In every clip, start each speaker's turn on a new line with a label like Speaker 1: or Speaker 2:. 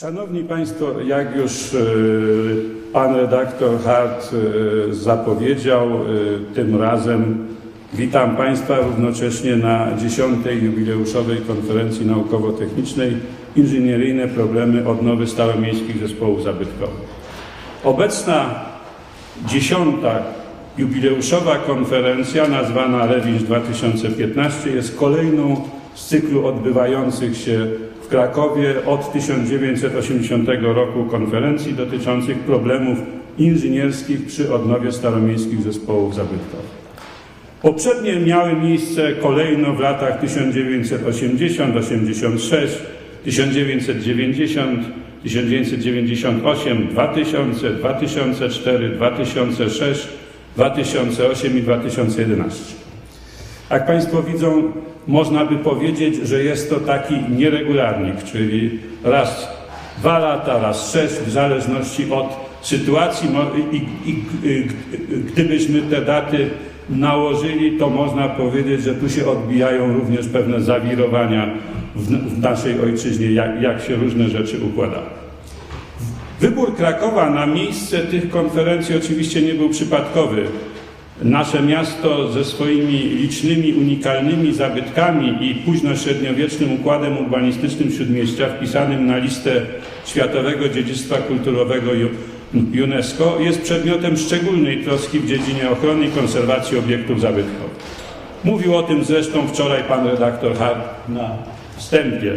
Speaker 1: Szanowni Państwo, jak już e, Pan redaktor Hart e, zapowiedział, e, tym razem witam Państwa równocześnie na 10. jubileuszowej konferencji naukowo-technicznej Inżynieryjne problemy odnowy staromiejskich zespołów zabytkowych. Obecna dziesiąta jubileuszowa konferencja nazwana Rewizj 2015 jest kolejną z cyklu odbywających się w Krakowie od 1980 roku konferencji dotyczących problemów inżynierskich przy odnowie staromiejskich zespołów zabytkowych. Poprzednie miały miejsce kolejno w latach 1980, 86, 1990, 1998, 2000, 2004, 2006, 2008 i 2011. Jak Państwo widzą, można by powiedzieć, że jest to taki nieregularnik, czyli raz dwa lata, raz sześć, w zależności od sytuacji. I, i, i, gdybyśmy te daty nałożyli, to można powiedzieć, że tu się odbijają również pewne zawirowania w, w naszej ojczyźnie, jak, jak się różne rzeczy układały. Wybór Krakowa na miejsce tych konferencji oczywiście nie był przypadkowy. Nasze miasto ze swoimi licznymi, unikalnymi zabytkami i późnośredniowiecznym układem urbanistycznym Śródmieścia wpisanym na listę Światowego Dziedzictwa Kulturowego UNESCO jest przedmiotem szczególnej troski w dziedzinie ochrony i konserwacji obiektów zabytkowych. Mówił o tym zresztą wczoraj pan redaktor Hart na wstępie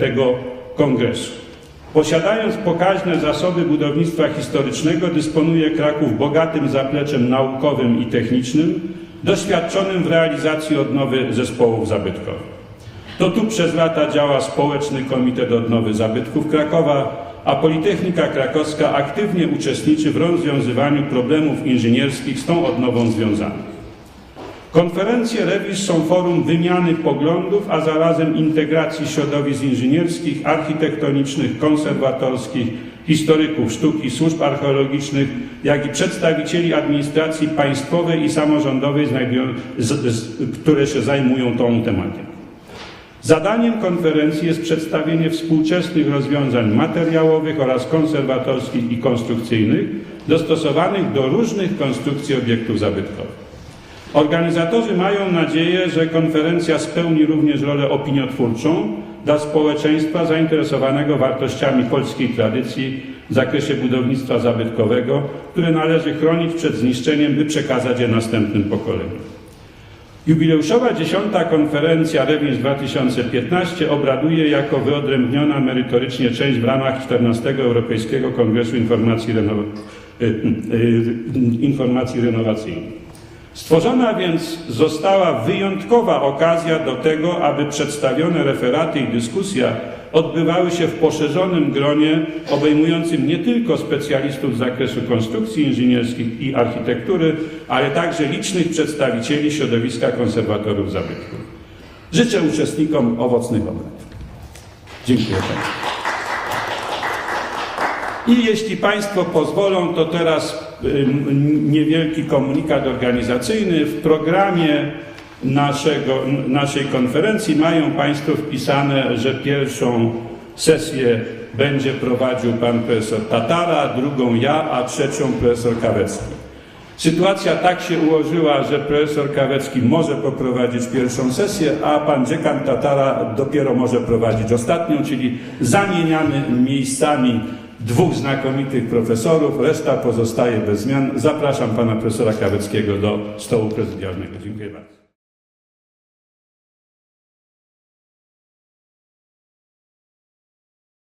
Speaker 1: tego kongresu. Posiadając pokaźne zasoby budownictwa historycznego, dysponuje Kraków bogatym zapleczem naukowym i technicznym, doświadczonym w realizacji odnowy zespołów zabytkowych. To tu przez lata działa Społeczny Komitet Odnowy Zabytków Krakowa, a Politechnika Krakowska aktywnie uczestniczy w rozwiązywaniu problemów inżynierskich z tą odnową związanych. Konferencje Rewizj są forum wymiany poglądów, a zarazem integracji środowisk inżynierskich, architektonicznych, konserwatorskich, historyków sztuki, służb archeologicznych, jak i przedstawicieli administracji państwowej i samorządowej, które się zajmują tą tematem. Zadaniem konferencji jest przedstawienie współczesnych rozwiązań materiałowych oraz konserwatorskich i konstrukcyjnych dostosowanych do różnych konstrukcji obiektów zabytkowych. Organizatorzy mają nadzieję, że konferencja spełni również rolę opiniotwórczą dla społeczeństwa zainteresowanego wartościami polskiej tradycji w zakresie budownictwa zabytkowego, które należy chronić przed zniszczeniem, by przekazać je następnym pokoleniom. Jubileuszowa dziesiąta konferencja Rewizj 2015 obraduje jako wyodrębniona merytorycznie część w ramach 14 Europejskiego Kongresu Informacji, Renow... y, y, y, Informacji Renowacyjnej. Stworzona więc została wyjątkowa okazja do tego, aby przedstawione referaty i dyskusja odbywały się w poszerzonym gronie obejmującym nie tylko specjalistów z zakresu konstrukcji inżynierskich i architektury, ale także licznych przedstawicieli środowiska konserwatorów zabytków. Życzę uczestnikom owocnych obrad. Dziękuję Państwu. I jeśli Państwo pozwolą, to teraz niewielki komunikat organizacyjny. W programie naszego, naszej konferencji mają Państwo wpisane, że pierwszą sesję będzie prowadził Pan Profesor Tatara, drugą ja, a trzecią Profesor Kawecki. Sytuacja tak się ułożyła, że profesor Kawecki może poprowadzić pierwszą sesję, a pan dziekan Tatara dopiero może prowadzić ostatnią, czyli zamieniamy miejscami dwóch znakomitych profesorów, reszta pozostaje bez zmian. Zapraszam pana profesora Kaweckiego do stołu prezydialnego. Dziękuję bardzo.